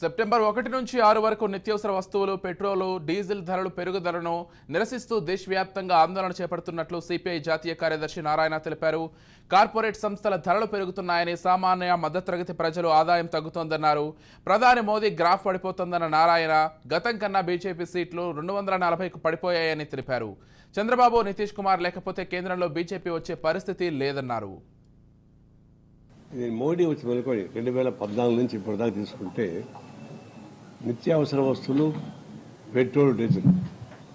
September ఒకటి నుంచి ఆరు వరకు నిత్యావసర వస్తువులు పెట్రోలు డీజిల్ ధరలు పెరుగుదలను నిరసిస్తూ దేశవ్యాప్తంగా ఆందోళన చేపడుతున్నట్లు సిపిఐ జాతీయ కార్యదర్శి నారాయణ తెలిపారు. కార్పొరేట్ సంస్థల ధరలు పెరుగుతున్నాయని సామాన్య మధ్యతరగతి ప్రజలు ఆదాయం తగ్గుతోందన్నారు. ప్రధాని మోదీ గ్రాఫ్ పడిపోతోందన్న నారాయణ గతం కన్నా బీజేపీ సీట్లు రెండు వందల నలభైకు పడిపోయాయని తెలిపారు. చంద్రబాబు నితీష్ కుమార్ లేకపోతే కేంద్రంలో బీజేపీ వచ్చే పరిస్థితి లేదన్నారు. ఇది మోడీ వచ్చి మొదలుకొని రెండు వేల పద్నాలుగు నుంచి ఇప్పటిదాకా తీసుకుంటే నిత్యావసర వస్తువులు పెట్రోల్ డీజిల్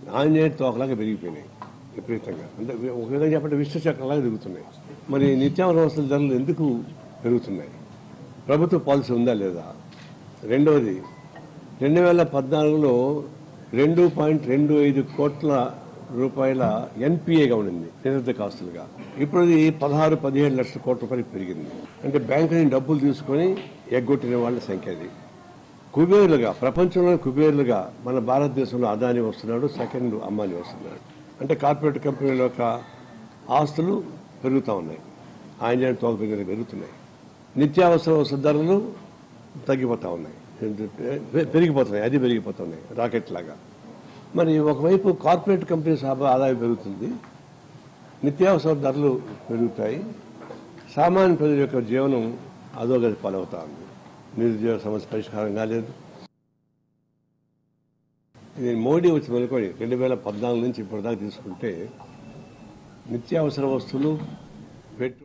నాణ్యత తోకలాగా పెరిగిపోయినాయి విపరీతంగా. అంటే ఒక విధంగా చెప్పంటే విశ్వ చక్రంలాగా దిగుతున్నాయి మరి నిత్యావసర వస్తువుల ధరలు ఎందుకు పెరుగుతున్నాయి? ప్రభుత్వ పాలసీ ఉందా లేదా? రెండవది రెండు వేల పద్నాలుగులో రెండు పాయింట్ రెండు ఐదు కోట్ల రూపాయల ఎన్పిఏగా ఉండింది నిరుద్ధ కాస్తులుగా. ఇప్పుడు అది పదహారు పదిహేడు లక్షల కోట్ల రూపాయలు పెరిగింది. అంటే బ్యాంకు నుంచి డబ్బులు తీసుకొని ఎగ్గొట్టిన వాళ్ళ సంఖ్య అది. కుబేరులుగా ప్రపంచంలో కుబేరులుగా మన భారతదేశంలో అదాని వస్తున్నాడు సెకండ్ అంబానీ వస్తున్నాడు. అంటే కార్పొరేట్ కంపెనీల యొక్క ఆస్తులు పెరుగుతూ ఉన్నాయి. ఆయన తోక పెరుగుతున్నాయి. నిత్యావసర ధరలు తగ్గిపోతూ ఉన్నాయి. పెరిగిపోతున్నాయి అది పెరిగిపోతున్నాయి రాకెట్ లాగా. మరి ఒకవైపు కార్పొరేట్ కంపెనీస్ ఆదాయం పెరుగుతుంది. నిత్యావసర ధరలు పెరుగుతాయి. సామాన్య ప్రజల యొక్క జీవనం అధోగతి పాలవుతా ఉంది నిరుద్యోగ సమస్య పరిష్కారం కాలేదు. ఇది మోడీ వచ్చి మొదలుకొని రెండు వేల పద్నాలుగు నుంచి ఇప్పటిదాకా తీసుకుంటే నిత్యావసర వస్తువులు పెట్టు